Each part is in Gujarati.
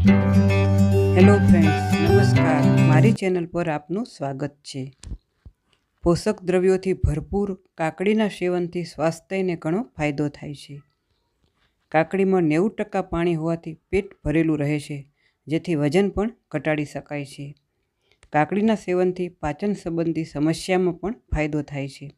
હેલો ફ્રેન્ડ્સ, નમસ્કાર. મારી ચેનલ પર આપનું સ્વાગત છે. પોષક દ્રવ્યોથી ભરપૂર કાકડીના સેવનથી સ્વાસ્થ્યને ઘણો ફાયદો થાય છે. કાકડીમાં નેવું ટકા પાણી હોવાથી પેટ ભરેલું રહે છે, જેથી વજન પણ ઘટાડી શકાય છે. કાકડીના સેવનથી પાચન સંબંધી સમસ્યામાં પણ ફાયદો થાય છે.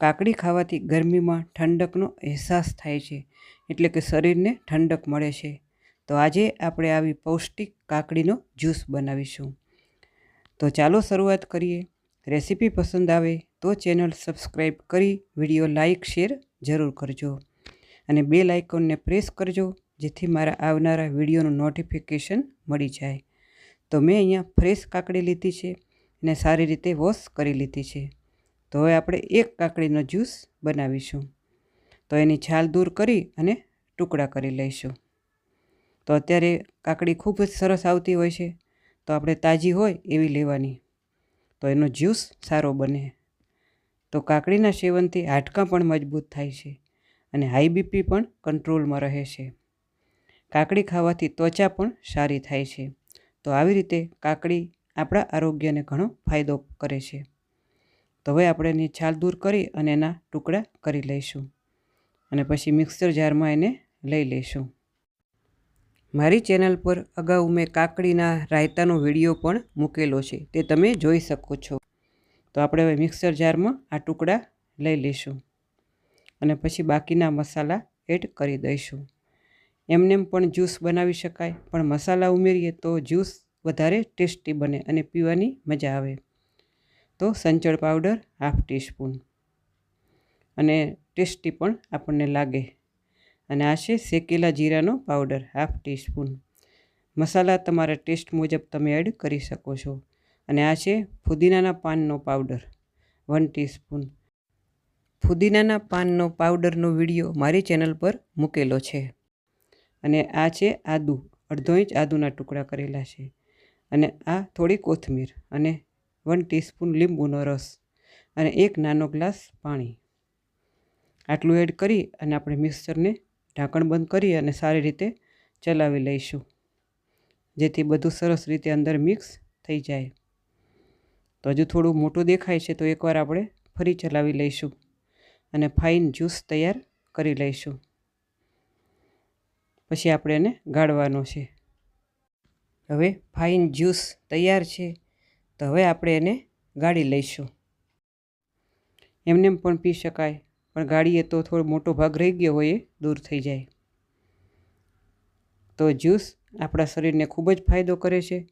કાકડી ખાવાથી ગરમીમાં ઠંડકનો અહેસાસ થાય છે, એટલે કે શરીરને ઠંડક મળે છે. તો આજે આપણે આવી પૌષ્ટિક કાકડીનો જ્યુસ બનાવીશું. તો ચાલો શરૂઆત કરીએ. રેસીપી પસંદ આવે તો ચેનલ સબસ્ક્રાઈબ કરી વીડિયો લાઇક, શેર જરૂર કરજો. અને બે લાઇકોનને પ્રેસ કરજો, જેથી મારા આવનારા વિડીયોનું નોટિફિકેશન મળી જાય. તો મેં અહીંયા ફ્રેશ કાકડી લીધી છે અને સારી રીતે વોશ કરી લીધી છે. તો હવે આપણે એક કાકડીનો જ્યુસ બનાવીશું. તો એની છાલ દૂર કરી અને ટુકડા કરી લઈશું. તો અત્યારે કાકડી ખૂબ જ સરસ આવતી હોય છે. તો આપણે તાજી હોય એવી લેવાની. તો એનો જ્યુસ સારો બને. તો કાકડીના સેવનથી હાડકાં પણ મજબૂત થાય છે અને હાઈ બીપી પણ કંટ્રોલમાં રહે છે. કાકડી ખાવાથી ત્વચા પણ સારી થાય છે. તો આવી રીતે કાકડી આપણા આરોગ્યને ઘણો ફાયદો કરે છે. તો હવે આપણે એની છાલ દૂર કરી અને એના ટુકડા કરી લઈશું. અને પછી મિક્સર જારમાં એને લઈ લઈશું. મારી ચેનલ પર અગાઉ મેં કાકડીના રાયતાનો વીડિયો પણ મૂકેલો છે, તે તમે જોઈ શકો છો. તો આપણે હવે મિક્સર જારમાં આ ટુકડા લઈ લઈશું અને પછી બાકીના મસાલા એડ કરી દઈશું. એમનેમ પણ જ્યુસ બનાવી શકાય, પણ મસાલા ઉમેરીએ તો જ્યુસ વધારે ટેસ્ટી બને અને પીવાની મજા આવે. તો સંચળ પાવડર હાફ ટીસ્પૂન. અને ટેસ્ટી પણ આપણને લાગે. અને આ છે શેકેલા જીરાનો પાવડર, હાફ ટીસ્પૂન. મસાલા તમારા ટેસ્ટ મુજબ તમે એડ કરી શકો છો. અને આ છે ફુદીનાના પાનનો પાવડર, વન ટીસ્પૂન. ફુદીનાના પાનનો પાવડરનો વીડિયો મારી ચેનલ પર મૂકેલો છે. અને આ છે આદુ, અડધો ઇંચ આદુના ટુકડા કરેલા છે. અને આ થોડી કોથમીર અને વન ટીસ્પૂન લીંબુનો રસ અને એક નાનો ગ્લાસ પાણી. આટલું એડ કરી અને આપણે મિક્સરને ઢાંકણ બંધ કરી અને સારી રીતે ચલાવી લઈશું, જેથી બધું સરસ રીતે અંદર મિક્સ થઈ જાય. તો હજુ થોડું મોટું દેખાય છે તો એકવાર આપણે ફરી ચલાવી લઈશું અને ફાઇન જ્યુસ તૈયાર કરી લઈશું. પછી આપણે એને ગાળવાનો છે. હવે ફાઇન જ્યુસ તૈયાર છે તો હવે આપણે એને ગાળી લઈશું. એમને પણ પી શકાય. પણ ગાળીએ તો થોડો મોટો ભાગ રહી ગયો હોય એ, દૂર થઈ જાય. તો જ્યુસ આપણા શરીરને ખૂબ જ ફાયદો કરે છે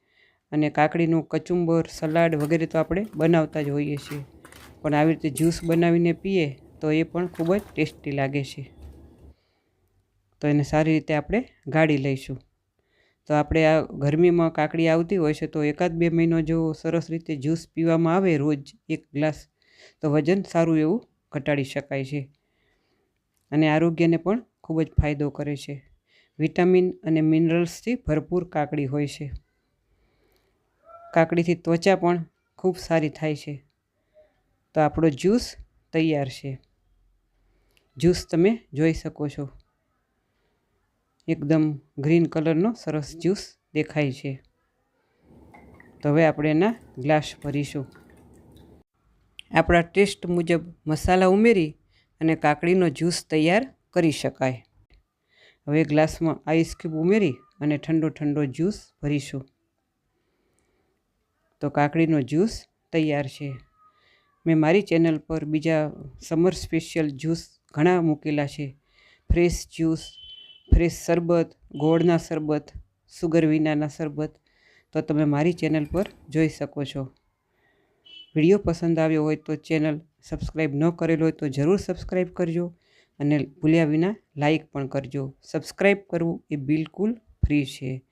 અને કાકડીનું કચુંબર, સલાડ વગેરે તો આપણે બનાવતા જ હોઈએ છીએ. પણ આવી રીતે જ્યુસ બનાવીને પીએ તો એ પણ ખૂબ જ ટેસ્ટી લાગે છે. તો એને સારી રીતે આપણે ગાળી લઈશું. તો આપણે આ ગરમીમાં કાકડી આવતી હોય છે તો એકાદ બે મહિનો જો સરસ રીતે જ્યુસ પીવામાં આવે રોજ એક ગ્લાસ, તો વજન સારું એવું ઘટાડી શકાય છે. અને આરોગ્યને પણ ખૂબ જ ફાયદો કરે છે. વિટામિન અને મિનરલ્સથી ભરપૂર કાકડી હોય છે. કાકડીથી ત્વચા પણ ખૂબ સારી થાય છે. તો આપણો જ્યુસ તૈયાર છે. જ્યુસ તમે જોઈ શકો છો. એકદમ ગ્રીન કલરનો સરસ જ્યુસ દેખાય છે. તો હવે આપણે એના ગ્લાસ ભરીશું. આપણા ટેસ્ટ મુજબ મસાલા ઉમેરી અને કાકડીનો જ્યુસ તૈયાર કરી શકાય. હવે ગ્લાસમાં આઈસ ક્યુબ ઉમેરી અને ઠંડો ઠંડો જ્યુસ ભરીશું. તો કાકડીનો જ્યુસ તૈયાર છે. મેં મારી ચેનલ પર બીજા સમર સ્પેશિયલ જ્યુસ ઘણા મૂકેલા છે. ફ્રેશ જ્યુસ, ફ્રેશ શરબત, ગોળના શરબત, સુગર વિનાના શરબત. તો તમે મારી ચેનલ પર જોઈ શકો છો. વીડિયો પસંદ આવ્યો હોય તો ચેનલ સબસ્ક્રાઈબ ન કરેલો હોય તો જરૂર સબસ્ક્રાઈબ કરજો અને ભૂલ્યા વિના લાઈક પણ કરજો. સબસ્ક્રાઈબ કરવું એ બિલકુલ ફ્રી છે.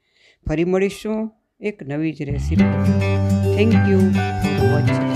ફરી મળીશું એક નવી જ recipe. Thank you for watching.